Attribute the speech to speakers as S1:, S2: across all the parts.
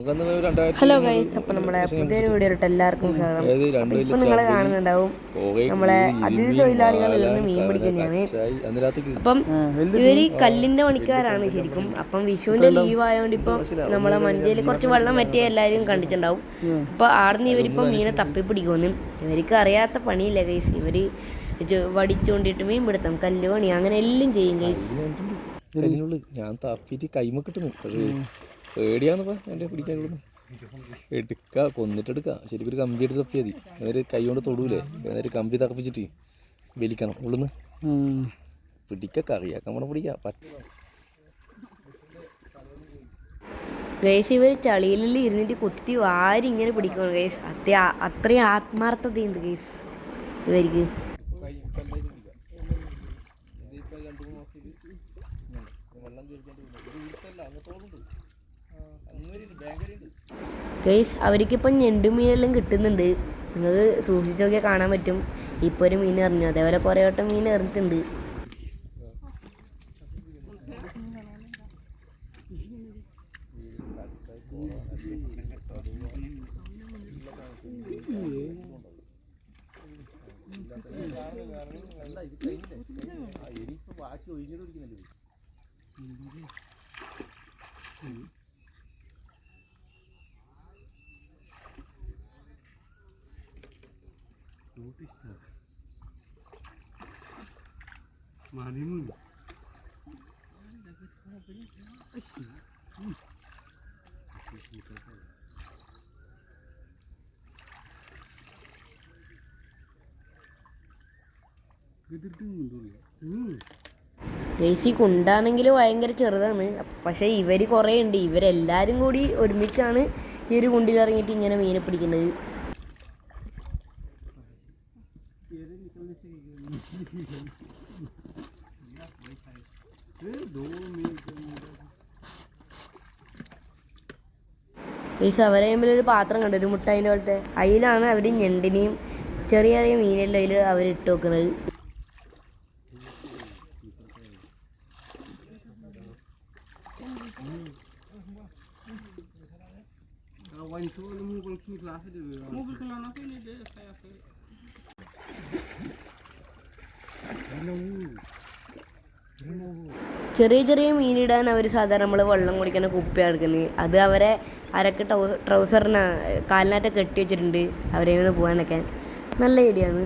S1: Hello guys അപ്പൊ നമ്മളെ പുതിയൊരു വീഡിയോയിലോട്ട് എല്ലാവർക്കും സ്വാഗതം. ഇപ്പൊ നിങ്ങൾ കാണുന്നുണ്ടാവും. നമ്മളെ അതിഥി തൊഴിലാളികൾ ഇവിടുന്ന് മീൻ പിടിക്കുന്നതാണ്
S2: അന്ന് രാത്രി കിളി.
S1: അപ്പം ഇവർ കല്ലിന്റെ പണിക്കാരാണ് ശരിക്കും. അപ്പം വിഷുവിന്റെ ലീവ് ആയതുകൊണ്ട് ഇപ്പം നമ്മളെ മഞ്ചയിൽ കുറച്ച് വെള്ളം പറ്റിയ എല്ലാവരും കണ്ടിട്ടുണ്ടാവും. അപ്പൊ ആടുന്ന് ഇവരിപ്പം മീനെ തപ്പി പിടിക്കുമെന്ന് ഇവർക്ക് അറിയാത്ത പണിയില്ല ഗൈസ് ഇവർ വടിച്ചുകൊണ്ടിട്ട് മീൻ പിടുത്തം കല്ല് പണി അങ്ങനെ എല്ലാം ചെയ്യും ഗൈസ്
S2: ഇത് കണ്ടിട്ടുണ്ട്. കല്ലിനുള്ളിൽ ഞാൻ തപ്പിയിട്ട് കൈമക്കിട്ട് പക്ഷേ പേടിയാണെന്നപ്പാ എന്റെ പിടിക്കാനുള്ളത്. എടുക്ക കൊന്നിട്ടെടുക്ക. ശരിക്കും ഒരു കമ്പി എടുത്ത് തപ്പിയാൽ മതി. അന്നേരം കൈ കൊണ്ട് തൊടൂലേ? അന്നേരം കമ്പി തറപ്പിച്ചിട്ട് വലിക്കണം. ഉള്ളുന്ന്. പിടിക്ക കറിയാക്കാൻ വേണം പിടിക്കാം. പറ്റ
S1: ഗൈസ് ഇവർ ചളിയിലെല്ലാം ഇരുന്നിട്ട് കുത്തി വാരി ഇങ്ങനെ പിടിക്കണം ഗൈസ്. അത്ര അത്രയും ആത്മാർത്ഥതയുണ്ട് ഗൈസ് ഇവർക്ക്. ഗൈസ് അവർക്കിപ്പം ഞണ്ടുമീനെല്ലാം കിട്ടുന്നുണ്ട്. നിങ്ങൾക്ക് സൂക്ഷിച്ചു നോക്കിയാൽ കാണാൻ പറ്റും. ഇപ്പോൾ ഒരു മീൻ എറിഞ്ഞു. അതേപോലെ കുറേ വട്ടം മീൻ എറിഞ്ഞിട്ടുണ്ട്. എരിപ്പ് ബാക്കി ഒഴിഞ്ഞത് കുടിക്കുന്നുണ്ട് മണിമൂന്ന് Thank you. ഈ കുണ്ടാണെങ്കിൽ ഭയങ്കര ചെറുതാണ്. പക്ഷേ ഇവർ കുറേ ഉണ്ട്. ഇവരെല്ലാവരും കൂടി ഒരുമിച്ചാണ് ഈ ഒരു കുണ്ടിൽ ഇറങ്ങിയിട്ട് ഇങ്ങനെ മീനെ പിടിക്കുന്നത്. ഗൈസ് അവരെ ഒരു പാത്രം കണ്ടു. ഒരു മുട്ടായിന്റെ പോലത്തെ. അതിലാണ് അവർ ഞണ്ടിനെയും ചെറിയ ചെറിയ മീനെല്ലാം അതിൽ ചെറിയ ചെറിയ മീനിടാൻ അവർ സാധാരണ നമ്മൾ വെള്ളം കുടിക്കുന്ന കുപ്പിയാണ് എടുക്കുന്നത്. അത് അവരെ അരക്ക് ട്രൗസറിന് കാലിനായിട്ട് കെട്ടി വെച്ചിട്ടുണ്ട്. അവരെ പോകാനൊക്കെ. നല്ല ഐഡിയാണ്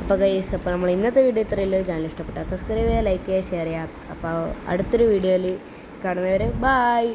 S1: അപ്പോൾ ഗൈസ് അപ്പോൾ നമ്മൾ ഇന്നത്തെ വീഡിയോ ഇത്രയല്ലോ ചാനൽ ഇഷ്ടപ്പെട്ടാൽ സബ്സ്ക്രൈബ് ചെയ്യുക ലൈക്ക് ചെയ്യുക ഷെയർ ചെയ്യുക. അപ്പോൾ അടുത്തൊരു വീഡിയോയിൽ കാണുന്നവരെ ബായ്